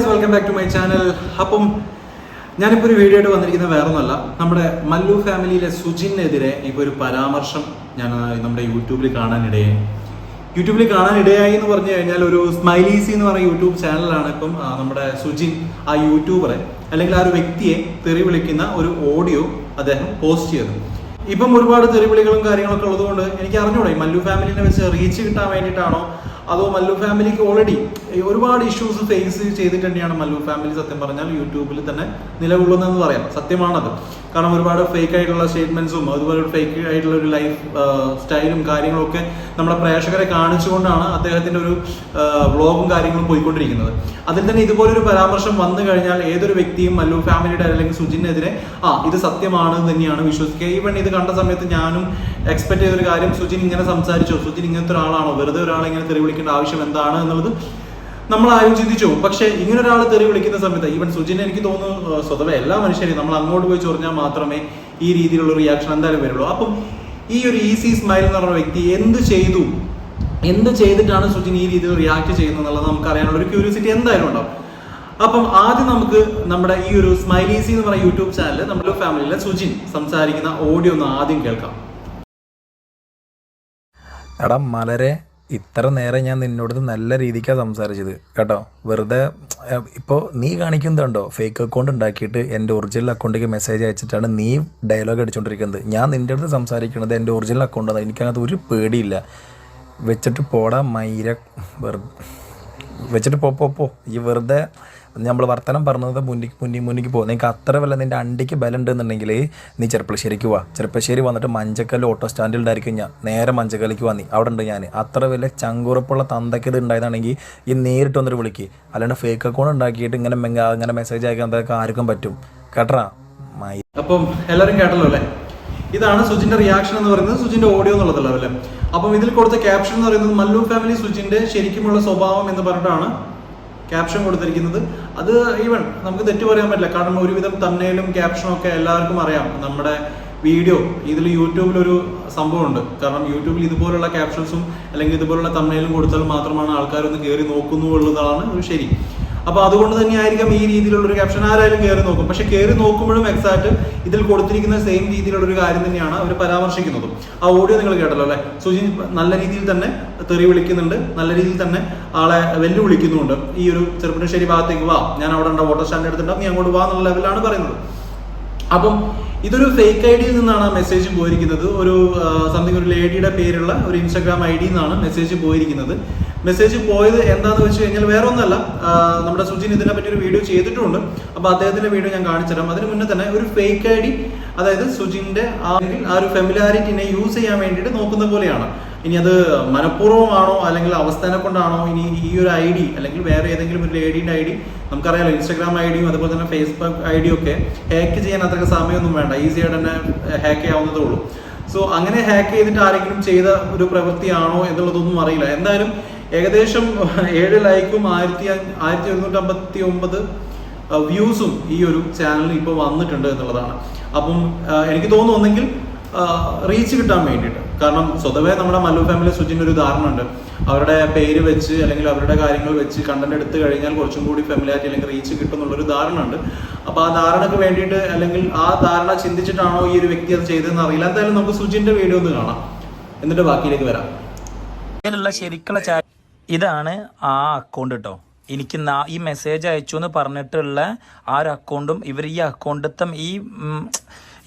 Guys welcome back to my channel അപ്പം ഞാനിപ്പോൾ ഒരു വീഡിയോ ആയിട്ട് വന്നിരിക്കുന്നത് വേറെ ഒന്നല്ല നമ്മുടെ മല്ലു ഫാമിലിയിലെ സുജിനെതിരെ ഇപ്പോൾ ഒരു പരാമർശം ഞാൻ നമ്മുടെ യൂട്യൂബിൽ കാണാനിടയായി. യൂട്യൂബിൽ കാണാനിടയായി എന്ന് പറഞ്ഞു കഴിഞ്ഞാൽ ഒരു സ്മൈലീസി എന്ന് പറയുന്ന യൂട്യൂബ് ചാനലാണ് ഇപ്പം നമ്മുടെ സുജിൻ ആ യൂട്യൂബറെ അല്ലെങ്കിൽ ആ ഒരു വ്യക്തിയെ തെറി വിളിക്കുന്ന ഒരു ഓഡിയോ അദ്ദേഹം പോസ്റ്റ് ചെയ്തു ഇപ്പം ഒരുപാട് തെറിവിളികളും കാര്യങ്ങളൊക്കെ ഉള്ളതുകൊണ്ട് എനിക്ക് അറിഞ്ഞൂടെ മല്ലു ഫാമിലിനെ വെച്ച് റീച്ച് കിട്ടാൻ വേണ്ടിയിട്ടാണോ അതോ മല്ലു ഫാമിലിക്ക് ഓൾറെഡി ഒരുപാട് ഇഷ്യൂസ് ഫേസ് ചെയ്തിട്ട് മല്ലു ഫാമിലി സത്യം പറഞ്ഞാൽ യൂട്യൂബിൽ തന്നെ നിലകൊള്ളുന്നതെന്ന് പറയാം. സത്യമാണത്. കാരണം ഒരുപാട് ഫേക്ക് ആയിട്ടുള്ള സ്റ്റേറ്റ്മെന്റ്സും അതുപോലെ ഫേക്ക് ആയിട്ടുള്ള ഒരു ലൈഫ് സ്റ്റൈലും കാര്യങ്ങളും ഒക്കെ നമ്മുടെ പ്രേക്ഷകരെ കാണിച്ചുകൊണ്ടാണ് അദ്ദേഹത്തിന്റെ ഒരു വ്ളോഗും കാര്യങ്ങളും പോയിക്കൊണ്ടിരിക്കുന്നത്. അതിൽ തന്നെ ഇതുപോലൊരു പരാമർശം വന്നു കഴിഞ്ഞാൽ ഏതൊരു വ്യക്തിയും മല്ലു ഫാമിലിയുടെ അല്ലെങ്കിൽ സുജിനെതിരെ ആ ഇത് സത്യമാണ് തന്നെയാണ് വിശ്വസിക്കുക. ഈവൺ ഇത് കണ്ട സമയത്ത് ഞാനും എക്സ്പെക്ട് ചെയ്തൊരു കാര്യം സുജിൻ ഇങ്ങനെ സംസാരിച്ചോ സുജിൻ ഇങ്ങനത്തെ ഒരാളാണോ വെറുതെ ഒരാളെ ഇങ്ങനെ തെറി വിളിക്കേണ്ട ആവശ്യം എന്താണ് എന്നുള്ളത് നമ്മൾ ആരും ചിന്തിച്ചു പക്ഷെ ഇങ്ങനെ ഒരാൾ തെറി വിളിക്കുന്ന സമയത്ത് ഈവൻ സുജിനെ എനിക്ക് തോന്നുന്നു സ്വതവേ എല്ലാ മനുഷ്യരെയും നമ്മൾ അങ്ങോട്ട് പോയി ചൊറിഞ്ഞാൽ മാത്രമേ ഈ രീതിയിലുള്ള റിയാക്ഷൻ എന്തായാലും വരുള്ളൂ. അപ്പം ഈ ഒരു ഈസി സ്മൈൽ എന്ന് പറഞ്ഞ വ്യക്തി എന്ത് ചെയ്തു? എന്ത് ചെയ്തിട്ടാണ് സുജിൻ ഈ രീതിയിൽ റിയാക്ട് ചെയ്യുന്നത് എന്നുള്ളത് നമുക്ക് അറിയാനുള്ള ഒരു ക്യൂരിയോസിറ്റി എന്തായാലും ഉണ്ടാവും. അപ്പം ആദ്യം നമുക്ക് നമ്മുടെ ഈ ഒരു സ്മൈലീസി എന്ന് പറയുന്ന യൂട്യൂബ് ചാനലിൽ നമ്മുടെ ഫാമിലിയിലെ സുജിൻ സംസാരിക്കുന്ന ഓഡിയോ ഒന്ന് ആദ്യം കേൾക്കാം. എടാ മലരെ. ഇത്ര നേരം ഞാൻ നിന്നോട് നല്ല രീതിക്കാണ് സംസാരിച്ചത്. കേട്ടോ? വെറുതെ ഇപ്പോൾ നീ കാണിക്കുന്നുണ്ടോ? ഫേക്ക് അക്കൗണ്ട് ഉണ്ടാക്കിയിട്ട് എന്റെ ഒറിജിനൽ അക്കൗണ്ടിലേക്ക് മെസ്സേജ് അയച്ചിട്ടാണ് നീ ഡയലോഗ് അടിച്ചുകൊണ്ടിരിക്കുന്നത് ഞാൻ നിന്റെ അടുത്ത് സംസാരിക്കുന്നത് എന്റെ ഒറിജിനൽ അക്കൗണ്ടാണ് എനിക്കതിനകത്ത് ഒരു പേടിയില്ല. വെച്ചിട്ട് പോടാ മൈര വെറു വെച്ചിട്ട് പോ പോ. ഈ വെറുതെ നമ്മൾ വർത്തനം പറഞ്ഞത് മുന്നിക്ക് മുന്നിൽ മുന്നിക്ക് പോകും. നിനക്ക് അത്ര വല്ല നിന്റെ അണ്ടിക്ക് ബലം ഉണ്ടെന്നുണ്ടെങ്കിൽ നീ ചെറുപ്പശ്ശേരിക്ക് പോവാ. ചെറുപ്പശ്ശേരി വന്നിട്ട് മഞ്ചക്കല്ല് ഓട്ടോ സ്റ്റാൻഡിൽ ഉണ്ടായിരിക്കും ഞാൻ. നേരെ മഞ്ചക്കല്ലിക്ക് വന്നി അവിടെ ഉണ്ട് ഞാൻ അത്ര വലിയ ചങ്കുറപ്പുള്ള തന്തയ്ക്ക് ഇത് ഉണ്ടായതാണെങ്കിൽ ഈ നേരിട്ട് വന്നിട്ട് വിളിക്ക്. അല്ലാണ്ട് ഫേക്ക് അക്കൗണ്ട് ഉണ്ടാക്കിയിട്ട് ഇങ്ങനെ ഇങ്ങനെ മെസ്സേജ് അയക്കാൻ അതൊക്കെ ആർക്കും പറ്റും. കേട്ടറാ? അപ്പം എല്ലാവരും കേട്ടല്ലോ അല്ലേ? ഇതാണ് സുജിന്റെ റിയാക്ഷൻ എന്ന് പറയുന്നത് സുജിന്റെ ഓഡിയോ എന്നുള്ളതല്ലേ അപ്പം ഇതിൽ കൊടുത്ത ക്യാപ്ഷൻ എന്ന് പറയുന്നത് മല്ലു ഫാമിലി സുജിന്റെ ശരിക്കുമുള്ള സ്വഭാവം എന്ന് പറഞ്ഞിട്ടാണ് ക്യാപ്ഷൻ കൊടുത്തിരിക്കുന്നത്. അത് ഈവൻ നമുക്ക് തെറ്റു പറയാൻ പറ്റില്ല. കാരണം ഒരുവിധം തന്നേലും ക്യാപ്ഷനും ഒക്കെ എല്ലാവർക്കും അറിയാം. നമ്മുടെ വീഡിയോ ഇതിൽ യൂട്യൂബിൽ ഒരു സംഭവമുണ്ട്. കാരണം യൂട്യൂബിൽ ഇതുപോലുള്ള ക്യാപ്ഷൻസും അല്ലെങ്കിൽ ഇതുപോലുള്ള തമ്മയിലും കൊടുത്താൽ മാത്രമാണ് ആൾക്കാരൊന്ന് കയറി നോക്കുന്നു എന്നുള്ളതാണ് ഒരു ശരി. അപ്പൊ അതുകൊണ്ട് തന്നെ ആയിരിക്കാം ഈ രീതിയിലുള്ള ഒരു ക്യാപ്ഷൻ ആരായാലും കയറി നോക്കും. പക്ഷെ കയറി നോക്കുമ്പോഴും എക്സാക്ട് ഇതിൽ കൊടുത്തിരിക്കുന്ന സെയിം രീതിയിലുള്ള ഒരു കാര്യം തന്നെയാണ് അവർ പരാമർശിക്കുന്നതും. ആ ഓഡിയോ നിങ്ങൾ കേട്ടല്ലോ അല്ലെ? സുജിൻ നല്ല രീതിയിൽ തന്നെ തെറി വിളിക്കുന്നുണ്ട്. നല്ല രീതിയിൽ തന്നെ ആളെ വെല്ലുവിളിക്കുന്നുണ്ട് ഈ ഒരു ചെറുപ്പശ്ശേരി ഭാഗത്തേക്ക് വാ ഞാൻ അവിടെ ഉണ്ട്? വോട്ടർ സ്റ്റാൻഡ് എടുത്തിട്ടുണ്ടാവും നീ അങ്ങോട്ട് വാ എന്നുള്ള ലെവലാണ് പറയുന്നത്. അപ്പം ഇതൊരു ഫേക്ക് ഐ ഡിയിൽ നിന്നാണ് ആ മെസ്സേജ് പോയിരിക്കുന്നത്. ഒരു സംതിങ് ഒരു ലേഡിയുടെ പേരുള്ള ഒരു ഇൻസ്റ്റാഗ്രാം ഐ ഡിയിൽ നിന്നാണ് മെസ്സേജ് പോയിരിക്കുന്നത്. മെസ്സേജ് പോയത് എന്താണെന്ന് വെച്ച് കഴിഞ്ഞാൽ വേറെ ഒന്നല്ല നമ്മുടെ സുജിൻ ഇതിനെ പറ്റി ഒരു വീഡിയോ ചെയ്തിട്ടുണ്ട്. അപ്പൊ അദ്ദേഹത്തിന്റെ വീഡിയോ ഞാൻ കാണിച്ചു തരാം. അതിന് മുന്നേ തന്നെ ഒരു ഫേക്ക് ഐ ഡി അതായത് സുജിന്റെ ആ ഒരു ഫെമിലാരിറ്റിനെ യൂസ് ചെയ്യാൻ വേണ്ടിയിട്ട് നോക്കുന്ന പോലെയാണ്. ഇനി അത് മനഃപൂർവമാണോ അല്ലെങ്കിൽ അവസ്ഥാനെ കൊണ്ടാണോ? ഇനി ഈ ഒരു ഐ ഡി അല്ലെങ്കിൽ വേറെ ഏതെങ്കിലും ഒരു ലേഡിയുടെ ഐ ഡി നമുക്കറിയാലോ ഇൻസ്റ്റാഗ്രാം ഐ ഡിയും അതുപോലെ തന്നെ ഫേസ്ബുക്ക് ഐ ഡിയും ഒക്കെ ഹാക്ക് ചെയ്യാൻ അത്ര സമയമൊന്നും വേണ്ട. ഈസി ആയിട്ട് തന്നെ ഹാക്ക് ചെയ്യാവുന്നതേ ഉള്ളൂ. സോ അങ്ങനെ ഹാക്ക് ചെയ്തിട്ട് ആരെങ്കിലും ചെയ്ത ഒരു പ്രവൃത്തിയാണോ എന്നുള്ളതൊന്നും അറിയില്ല. എന്തായാലും ഏകദേശം ഏഴ് ലൈക്കും ആയിരത്തി ആയിരത്തി ഒരുന്നൂറ്റി അമ്പത്തി ഒമ്പത് വ്യൂസും ഈ ഒരു ചാനലിൽ ഇപ്പോൾ വന്നിട്ടുണ്ട് എന്നുള്ളതാണ്. അപ്പം എനിക്ക് തോന്നുന്നു ഒന്നെങ്കിൽ റീച്ച് കിട്ടാൻ വേണ്ടിയിട്ട്. കാരണം സ്വതവേ നമ്മുടെ മല്ലു ഫാമിലി സുജിന്റെ ഒരു ധാരണ ഉണ്ട് അവരുടെ പേര് വെച്ച് അല്ലെങ്കിൽ അവരുടെ കാര്യങ്ങൾ വെച്ച് കണ്ടന്റ് എടുത്തു കഴിഞ്ഞാൽ കുറച്ചും കൂടി ഫെമിലാരിറ്റി അല്ലെങ്കിൽ റീച്ച് കിട്ടും എന്നുള്ളൊരു ധാരണ ഉണ്ട് അപ്പോൾ ആ ധാരണക്ക് വേണ്ടിയിട്ട് അല്ലെങ്കിൽ ആ ധാരണ ചിന്തിച്ചിട്ടാണോ ഈ ഒരു വ്യക്തി അത് ചെയ്തതെന്ന് അറിയില്ല. എന്തായാലും നമുക്ക് സുജിന്റെ വീഡിയോ ഒന്ന് കാണാം. എന്നിട്ട് ബാക്കിയിലേക്ക് വരാം. അങ്ങനെയുള്ള ശരിക്കുള്ള ഇതാണ് ആ അക്കൗണ്ട് കേട്ടോ എനിക്ക് ഈ മെസ്സേജ് അയച്ചു എന്ന് പറഞ്ഞിട്ടുള്ള ആ ഒരു അക്കൗണ്ടും ഇവർ ഈ അക്കൗണ്ടത്തെ ഈ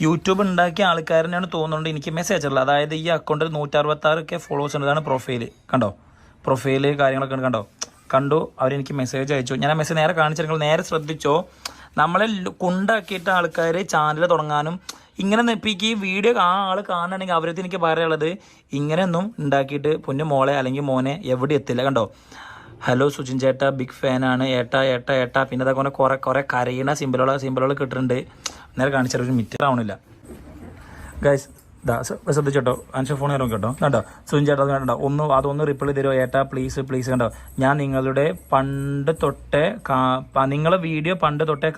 യൂട്യൂബ് ഉണ്ടാക്കിയ ആൾക്കാരനെയാണ് തോന്നുന്നുണ്ട് എനിക്ക് മെസ്സേജ് അയച്ചിട്ടുള്ളത് അതായത് ഈ അക്കൗണ്ടിൽ നൂറ്ററുപത്തി ആറ് ഒക്കെ ഫോളോവേഴ്സ് ഉണ്ട് ഇതാണ് പ്രൊഫൈൽ കണ്ടോ? പ്രൊഫൈൽ കാര്യങ്ങളൊക്കെ കണ്ടോ? കണ്ടു. അവരെനിക്ക് മെസ്സേജ് അയച്ചു. ഞാൻ ആ മെസ്സേജ് നേരെ കാണിച്ചിരുന്നു നേരെ ശ്രദ്ധിച്ചോ. നമ്മളെ കുണ്ടാക്കിയിട്ട് ആൾക്കാർ ചാനൽ തുടങ്ങാനും ഇങ്ങനെ നെപ്പിക്ക് ഈ വീഡിയോ ആ ആൾ കാണണമെങ്കിൽ അവരടുത്ത് എനിക്ക് പറയാനുള്ളത് ഇങ്ങനെയൊന്നും ഉണ്ടാക്കിയിട്ട് പൊന്നു മോളെ അല്ലെങ്കിൽ മോനെ എവിടെ എത്തില്ല. കണ്ടോ? ഹലോ സുജിൻ ചേട്ടാ. ബിഗ് ഫാനാണ് ഏട്ടാ ഏട്ടാ ഏട്ടാ. പിന്നെ അതൊക്കെ കുറെ കുറെ കരയണ സിമ്പിളുകൾ സിമ്പിളുകൾ കിട്ടുന്നുണ്ട് നേരെ കാണിച്ചാൽ ഒരു മിറ്റർ ആവണില്ല. ഗൈസ് ശ്രദ്ധിച്ചോട്ടോ? അനുഷ ഫോൺ നോക്കി കേട്ടോ കേട്ടോ സുജിൻ ചേട്ടാ കണ്ടോ? ഒന്ന് അതൊന്ന് റിപ്ലൈ തരുമോ ഏട്ടാ പ്ലീസ് പ്ലീസ് കണ്ടോ? ഞാൻ നിങ്ങളുടെ പണ്ട് തൊട്ടേ നിങ്ങളെ വീഡിയോ പണ്ട് തൊട്ടേ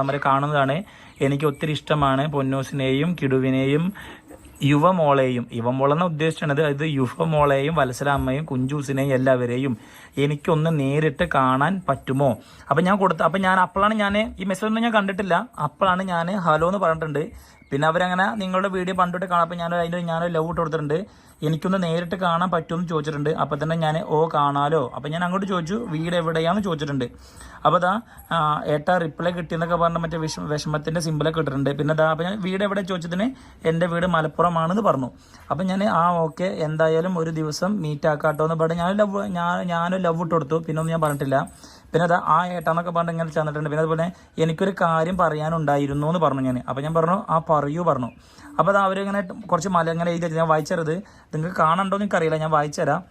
അമരെ കാണുന്നതാണ്. എനിക്ക് ഒത്തിരി ഇഷ്ടമാണ് പൊന്നൂസിനെയും കിടുവിനെയും യുവമോളെയും യുവമോളെന്ന് ഉദ്ദേശിച്ചത് ഇത് യുവമോളെയും വത്സരാമ്മയും കുഞ്ചൂസിനെയും എല്ലാവരെയും എനിക്കൊന്ന് നേരിട്ട് കാണാൻ പറ്റുമോ? അപ്പം ഞാൻ കൊടുത്ത അപ്പം ഞാൻ അപ്പോഴാണ് ഞാൻ ഈ മെസ്സേജ് ഒന്നും ഞാൻ കണ്ടിട്ടില്ല. അപ്പോഴാണ് ഞാൻ ഹലോ എന്ന് പറഞ്ഞിട്ടുണ്ട്. പിന്നെ അവരങ്ങനെ നിങ്ങളുടെ വീഡിയോ പണ്ടോട്ട് കാണാം അപ്പം ഞാൻ അതിന്റെ ഞാൻ ലവ് ഇട്ട് കൊടുത്തിട്ടുണ്ട്. എനിക്കൊന്ന് നേരിട്ട് കാണാൻ പറ്റുമെന്ന് ചോദിച്ചിട്ടുണ്ട്. അപ്പോൾ തന്നെ ഞാൻ ഓ കാണാലോ? അപ്പോൾ ഞാൻ അങ്ങോട്ട് ചോദിച്ചു വീട് എവിടെയാണെന്ന് ചോദിച്ചിട്ടുണ്ട്. അപ്പോൾ അതാ ഏട്ടാ റിപ്ലൈ കിട്ടിയെന്നൊക്കെ പറഞ്ഞ മറ്റേ വിഷ വിഷമത്തിന്റെ സിമ്പിളൊക്കെ ഇട്ടിട്ടുണ്ട്. പിന്നെ അതാ അപ്പോൾ ഞാൻ വീട് എവിടെ? ചോദിച്ചതിന് എന്റെ വീട് മലപ്പുറമാണെന്ന് പറഞ്ഞു. അപ്പോൾ ഞാൻ ആ ഓക്കെ എന്തായാലും ഒരു ദിവസം മീറ്റ് ആക്കാട്ടോ എന്ന് പറഞ്ഞ് ഞാൻ ലവ് ഞാൻ ഞാനും ലവ് ഇട്ട് കൊടുത്തു. പിന്നെ ഒന്നും ഞാൻ പറഞ്ഞിട്ടില്ല. പിന്നെ അത് ആ ഏട്ടാന്നൊക്കെ പറഞ്ഞിട്ട് ഇങ്ങനെ ചെന്നിട്ടുണ്ട്. പിന്നെ അതുപോലെ എനിക്കൊരു കാര്യം പറയാനുണ്ടായിരുന്നു എന്ന് പറഞ്ഞു ഞാൻ അപ്പോൾ ഞാൻ പറഞ്ഞു ആ പറയൂ പറഞ്ഞു. അപ്പോൾ അത് അവരിങ്ങനെ കുറച്ച് മല ഇങ്ങനെ എഴുതി ഞാൻ വായിച്ചത് നിങ്ങൾക്ക് കാണണ്ടോ എനിക്കറിയില്ല. ഞാൻ വായിച്ചുതരാം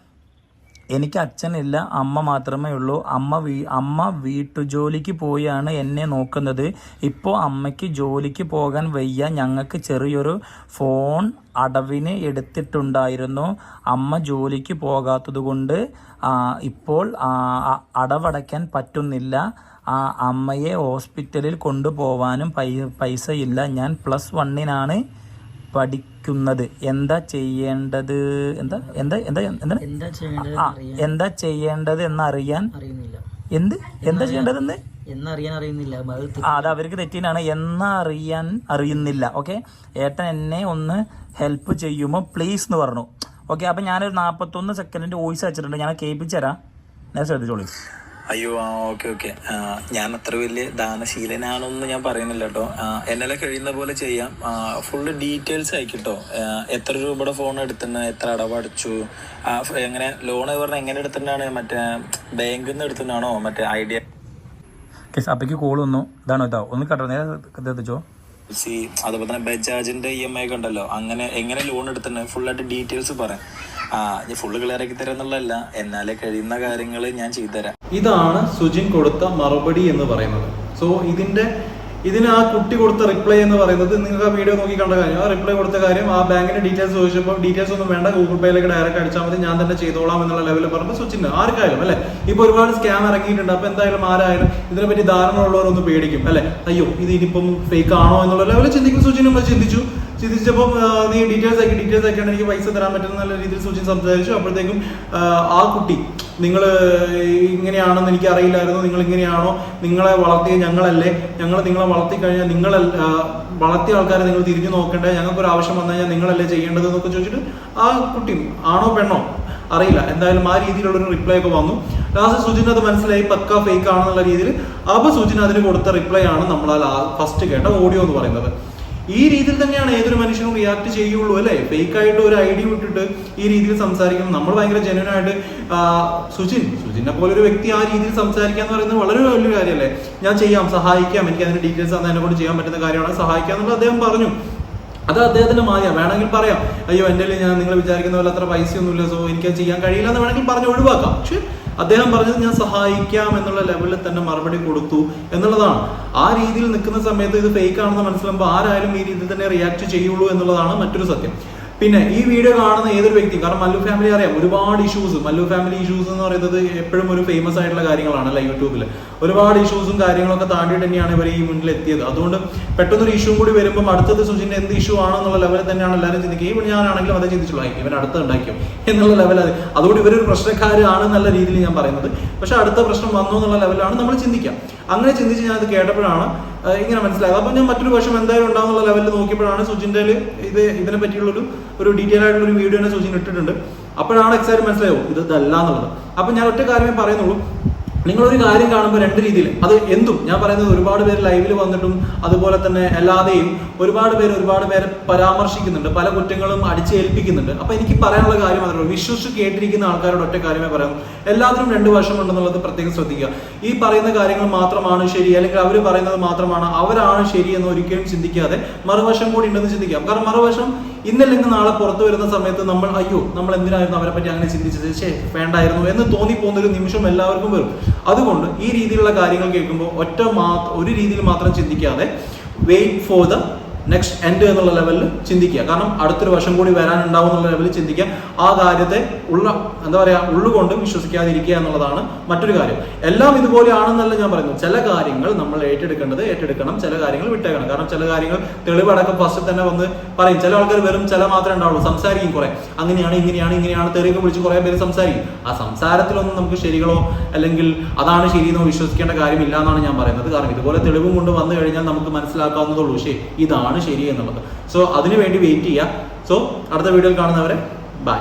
എനിക്ക് അച്ഛനില്ല അമ്മ മാത്രമേ ഉള്ളൂ. അമ്മ വീ അമ്മ വീട്ടുജോലിക്ക് പോയാണ് എന്നെ നോക്കുന്നത്. ഇപ്പോൾ അമ്മയ്ക്ക് ജോലിക്ക് പോകാൻ വയ്യ. ഞങ്ങൾക്ക് ചെറിയൊരു ഫോൺ അടവിന് എടുത്തിട്ടുണ്ടായിരുന്നു. അമ്മ ജോലിക്ക് പോകാത്തതുകൊണ്ട് ഇപ്പോൾ അടവടയ്ക്കാൻ പറ്റുന്നില്ല. ആ അമ്മയെ ഹോസ്പിറ്റലിൽ കൊണ്ടുപോവാനും പൈസയില്ല. ഞാൻ പ്ലസ് വണ്ണിനാണ് പഠിക്കുന്നത്. എന്താ ചെയ്യേണ്ടത്? എന്താ? എന്താ? എന്താ? എന്താ ആ എന്താ ചെയ്യേണ്ടത് എന്നറിയാൻ അറിയുന്നില്ല. എന്ത്? എന്താ ചെയ്യേണ്ടതെന്ന് എന്നറിയാൻ അറിയുന്നില്ല. അത് അവർക്ക് തെറ്റിനാണ് എന്നറിയാൻ അറിയുന്നില്ല. ഓക്കെ? ഏട്ടൻ എന്നെ ഒന്ന് ഹെൽപ്പ് ചെയ്യുമോ? പ്ലീസ് എന്ന് പറഞ്ഞു. ഓക്കെ? അപ്പം ഞാനൊരു നാൽപ്പത്തൊന്ന് സെക്കൻഡിന്റെ വോയിസ് അയച്ചിട്ടുണ്ട്. ഞാൻ കേൾപ്പിച്ചു തരാം. ഞാൻ ശ്രദ്ധിച്ചോളൂ. അയ്യോ ആ ഓക്കെ ഓക്കെ. ഞാൻ അത്ര വലിയ ദാനശീലനാണെന്ന് ഞാൻ പറയുന്നില്ല കേട്ടോ. എന്നാലെ കഴിയുന്ന പോലെ ചെയ്യാം. ഫുള്ള് ഡീറ്റെയിൽസ് അയക്കിട്ടോ എത്ര രൂപയുടെ ഫോൺ എടുത്തിട്ടുണ്ട് എത്ര അടവടച്ചു എങ്ങനെ ലോൺ പറഞ്ഞാൽ എങ്ങനെ എടുത്തിട്ടാണ് മറ്റേ ബാങ്കിൽ നിന്ന് എടുത്തിട്ടാണോ മറ്റേ ഐഡിയ. അപ്പയ്ക്ക് കോൾ വന്നു. ഇതാണോ ഇതാ? ഒന്ന് കട്ടോ നേരെ എത്തിച്ചോ? സി അതുപോലെ തന്നെ ബജാജിന്റെ ഇ എം ഐ ഒക്കെ ഉണ്ടല്ലോ. അങ്ങനെ എങ്ങനെ ലോൺ എടുത്തിട്ടുണ്ട് ഫുള്ളായിട്ട് ഡീറ്റെയിൽസ് പറയാം ആ ഞാൻ ഫുള്ള് ക്ലിയർ ആക്കി തരാം എന്നുള്ളതല്ല. എന്നാലേ കഴിയുന്ന കാര്യങ്ങൾ ഞാൻ ചെയ്തുതരാം ഇതാണ് സുജിൻ കൊടുത്ത മറുപടി എന്ന് പറയുന്നത്. സോ ഇതിന്റെ ഇതിന് ആ കുട്ടി കൊടുത്ത റിപ്ലൈ എന്ന് പറയുന്നത് നിങ്ങൾക്ക് ആ വീഡിയോ നോക്കി കണ്ട കാര്യം. ആ റിപ്ലൈ കൊടുത്ത കാര്യം ആ ബാങ്കിന്റെ ഡീറ്റെയിൽസ് ചോദിച്ചപ്പോൾ ഡീറ്റെയിൽസ് ഒന്നും വേണ്ട ഗൂഗിൾ പേയിലേക്ക് ഡയറക്റ്റ് അടിച്ചാൽ മതി ഞാൻ തന്നെ ചെയ്തോളാം എന്നുള്ള ലെവലിൽ പറഞ്ഞപ്പോൾ സ്വിച്ചിന് ആർക്കായാലും അല്ലെ? ഇപ്പൊ ഒരുപാട് സ്കാം ഇറങ്ങിയിട്ടുണ്ട്. അപ്പൊ എന്തായാലും ആരായാലും ഇതിനെപ്പറ്റി ധാരണ ഉള്ളവരൊന്ന് പേടിക്കും അല്ലെ? അയ്യോ ഇത് ഇനിയിപ്പം ഫേക്ക് ആണോ എന്നുള്ള ലെവലിൽ ചിന്തിക്കും. അത് ചിന്തിച്ചു. ചിന്തിച്ചപ്പോൾ നീ ഡീറ്റെയിൽസ് ആക്കി ഡീറ്റെയിൽസ് ആക്കിയാണ് എനിക്ക് പൈസ തരാൻ പറ്റുന്ന നല്ല രീതിയിൽ സുജിൻ സംസാരിച്ചു. അപ്പോഴത്തേക്കും ആ കുട്ടി നിങ്ങൾ ഇങ്ങനെയാണെന്ന് എനിക്ക് അറിയില്ലായിരുന്നു നിങ്ങൾ ഇങ്ങനെയാണോ നിങ്ങളെ വളർത്തിയ ഞങ്ങളല്ലേ? ഞങ്ങൾ നിങ്ങളെ വളർത്തി കഴിഞ്ഞാൽ നിങ്ങൾ വളർത്തിയ ആൾക്കാരെ നിങ്ങൾ തിരിഞ്ഞു നോക്കണ്ടേ? ഞങ്ങൾക്കൊരു ആവശ്യം വന്നു കഴിഞ്ഞാൽ നിങ്ങളല്ലേ ചെയ്യേണ്ടത് എന്നൊക്കെ ചോദിച്ചിട്ട് ആ കുട്ടി ആണോ പെണ്ണോ? അറിയില്ല. എന്തായാലും ആ രീതിയിലുള്ളൊരു റിപ്ലൈ ഒക്കെ വന്നു. ലാസ്റ്റ് സുജിൻ അത് മനസ്സിലായി. പക്ക ഫേക്ക് ആണെന്നുള്ള രീതിയിൽ അപ്പൊ സുജിൻ അതിന് കൊടുത്ത റിപ്ലൈ ആണ് നമ്മൾ ഫസ്റ്റ് കേട്ട ഓഡിയോ എന്ന് പറയുന്നത്. ഈ രീതിയിൽ തന്നെയാണ് ഏതൊരു മനുഷ്യനും റിയാക്ട് ചെയ്യുള്ളൂ അല്ലേ? ഫേക്ക് ആയിട്ട് ഒരു ഐഡിയ വിട്ടിട്ട് ഈ രീതിയിൽ സംസാരിക്കും നമ്മൾ ഭയങ്കര ജെന്യൻ സുജിൻ സുജിനെ പോലെ ഒരു വ്യക്തി ആ രീതിയിൽ സംസാരിക്കുക എന്ന് പറയുന്നത് വളരെ വലിയൊരു കാര്യമല്ലേ? ഞാൻ ചെയ്യാം സഹായിക്കാം എനിക്ക് അതിന്റെ ഡീറ്റെയിൽസ് തന്നെ എന്നെ കൊണ്ട് ചെയ്യാൻ പറ്റുന്ന കാര്യമാണ് സഹായിക്കാം എന്നുള്ളത് അദ്ദേഹം പറഞ്ഞു. അത് അദ്ദേഹത്തിന്റെ മാതിരിയാണ് വേണമെങ്കിൽ പറയാം അയ്യോ എന്റെ ഞാൻ നിങ്ങൾ വിചാരിക്കുന്ന പോലെ അത്ര പൈസയൊന്നുമില്ല സോ എനിക്ക് ചെയ്യാൻ കഴിയില്ല എന്ന് വേണമെങ്കിൽ പറഞ്ഞ് ഒഴിവാക്കാം. പക്ഷെ അദ്ദേഹം പറഞ്ഞത് ഞാൻ സഹായിക്കാം എന്നുള്ള ലെവലിൽ തന്നെ മറുപടി കൊടുത്തു എന്നുള്ളതാണ്. ആ രീതിയിൽ നിൽക്കുന്ന സമയത്ത് ഇത് ഫേക്ക് ആണെന്ന് മനസ്സിലാകുമ്പോൾ ആരായാലും ഈ രീതിയിൽ തന്നെ റിയാക്ട് ചെയ്യുള്ളൂ എന്നുള്ളതാണ് മറ്റൊരു സത്യം. പിന്നെ ഈ വീഡിയോ കാണുന്ന ഏതൊരു വ്യക്തിയും കാരണം മല്ലു ഫാമിലി അറിയാം ഒരുപാട് ഇഷ്യൂസ് മല്ലു ഫാമിലി ഇഷ്യൂസ് എന്ന് പറയുന്നത് എപ്പോഴും ഒരു ഫേമസ് ആയിട്ടുള്ള കാര്യങ്ങളാണ് അല്ലെ യൂട്യൂബിൽ ഒരുപാട് ഇഷ്യൂസും കാര്യങ്ങളൊക്കെ താണ്ടിട്ട് തന്നെയാണ് ഇവർ ഈ മുന്നിൽ എത്തിയത് അതുകൊണ്ട് പെട്ടെന്നൊരു ഇഷ്യൂ കൂടി വരുമ്പോൾ അടുത്തത് സുജിന്റെ എന്ത് ഇഷ്യൂ ആണെന്നുള്ള ലെവലിൽ തന്നെയാണ് എല്ലാവരും ചിന്തിക്കുക. ഈവൻ ഞാനാണെങ്കിലും അതേ ചിന്തിച്ചുള്ളൂ. "ആയി, ഇവൻ അടുത്ത് ഉണ്ടാക്കിയോ? എന്നുള്ള ലെവൽ അത്. അതുകൊണ്ട് ഇവരൊരു പ്രശ്നക്കാരാണ് എന്നുള്ള രീതിയിൽ ഞാൻ പറയുന്നത്. പക്ഷെ അടുത്ത പ്രശ്നം വന്നു എന്നുള്ള ലെവലാണ് നമ്മൾ ചിന്തിക്കാം അങ്ങനെ ചിന്തിച്ച് ഞാൻ അത് കേട്ടപ്പോഴാണ് ഇങ്ങനെ മനസ്സിലാകും. അപ്പൊ ഞാൻ മറ്റൊരു വർഷം എന്തായാലും ഉണ്ടാകുന്ന ലെവലിൽ നോക്കിയപ്പോഴാണ് സുജിന്റെ ഇത് ഇതിനെ പറ്റിയുള്ളൊരു ഒരു ഡീറ്റെയിൽ ആയിട്ടുള്ള ഒരു വീഡിയോ തന്നെ സുജിൻ ഇട്ടിട്ടുണ്ട്. അപ്പോഴാണ് എക്സാക്ട് മനസ്സിലായോ? ഇത് ഇതല്ല എന്നുള്ളത്. അപ്പൊ ഞാൻ ഒറ്റ കാര്യമേ പറയുന്നുള്ളൂ. നിങ്ങളൊരു കാര്യം കാണുമ്പോൾ രണ്ട് രീതിയിൽ അത് എന്തും. ഞാൻ പറയുന്നത് ഒരുപാട് പേര് ലൈവിൽ വന്നിട്ടും അതുപോലെ തന്നെ അല്ലാതെയും ഒരുപാട് പേര് ഒരുപാട് പേരെ പരാമർശിക്കുന്നുണ്ട്. പല കുറ്റങ്ങളും അടിച്ചേൽപ്പിക്കുന്നുണ്ട്. അപ്പൊ എനിക്ക് പറയാനുള്ള കാര്യം മാത്രമേ വിശ്വസിച്ച് കേട്ടിരിക്കുന്ന ആൾക്കാരോട് ഒറ്റ കാര്യമേ പറയാം എല്ലാത്തിനും രണ്ട് വശമുണ്ടെന്നുള്ളത് പ്രത്യേകം ശ്രദ്ധിക്കുക. ഈ പറയുന്ന കാര്യങ്ങൾ മാത്രമാണ് ശരി അല്ലെങ്കിൽ അവർ പറയുന്നത് മാത്രമാണ് അവരാണ് ശരി എന്ന് ഒരിക്കലും ചിന്തിക്കാതെ മറുവശം കൂടി ഉണ്ടെന്ന് ചിന്തിക്കാം. കാരണം മറുവശം ഇന്നല്ലെങ്കിൽ നാളെ പുറത്തു വരുന്ന സമയത്ത് നമ്മൾ അയ്യോ നമ്മൾ എന്തിനായിരുന്നു അവരെ പറ്റി അങ്ങനെ ചിന്തിച്ചത്? ശേ വേണ്ടായിരുന്നു. എന്ന് തോന്നിപ്പോകുന്ന ഒരു നിമിഷം എല്ലാവർക്കും വരും. അതുകൊണ്ട് ഈ രീതിയിലുള്ള കാര്യങ്ങൾ കേൾക്കുമ്പോൾ ഒറ്റ മാ ഒരു രീതിയിൽ മാത്രം ചിന്തിക്കാതെ wait for the next end എന്നുള്ള ലെവലിൽ ചിന്തിക്കുക. കാരണം അടുത്തൊരു വർഷം കൂടി വരാനുണ്ടാവും എന്നുള്ള ലെവലിൽ ചിന്തിക്കുക. ആ കാര്യത്തെ ഉള്ള എന്താ പറയുക ഉള്ളുകൊണ്ട് വിശ്വസിക്കാതിരിക്കുക എന്നുള്ളതാണ് മറ്റൊരു കാര്യം. എല്ലാം ഇതുപോലെയാണെന്നല്ല ഞാൻ പറയുന്നു ചില കാര്യങ്ങൾ നമ്മൾ ഏറ്റെടുക്കേണ്ടത് ഏറ്റെടുക്കണം. ചില കാര്യങ്ങൾ വിട്ടേക്കണം. കാരണം ചില കാര്യങ്ങൾ തെളിവടക്കം ഫസ്റ്റ് തന്നെ വന്ന് പറയും. ചില ആൾക്കാർ വെറും ചില മാത്രമേ ഉണ്ടാവുള്ളൂ. സംസാരിക്കും കുറെ. അങ്ങനെയാണ് ഇങ്ങനെയാണ് ഇങ്ങനെയാണ് തെറിയൊക്കെ വിളിച്ച് കുറെ പേര് സംസാരിക്കും. ആ സംസാരത്തിലൊന്നും നമുക്ക് ശരികളോ അല്ലെങ്കിൽ അതാണ് ശരിയെന്നോ വിശ്വസിക്കേണ്ട കാര്യമില്ല എന്നാണ് ഞാൻ പറയുന്നത്. കാരണം ഇതുപോലെ തെളിവും കൊണ്ട് വന്നു കഴിഞ്ഞാൽ നമുക്ക് മനസ്സിലാക്കാവുന്നതുള്ളൂ ശരി ഇതാണ് ശരി എന്നുള്ളത്. സോ അതിനു വേണ്ടി വെയിറ്റ് ചെയ്യുക. സോ അടുത്ത വീഡിയോയിൽ കാണുന്നവരെ ബൈ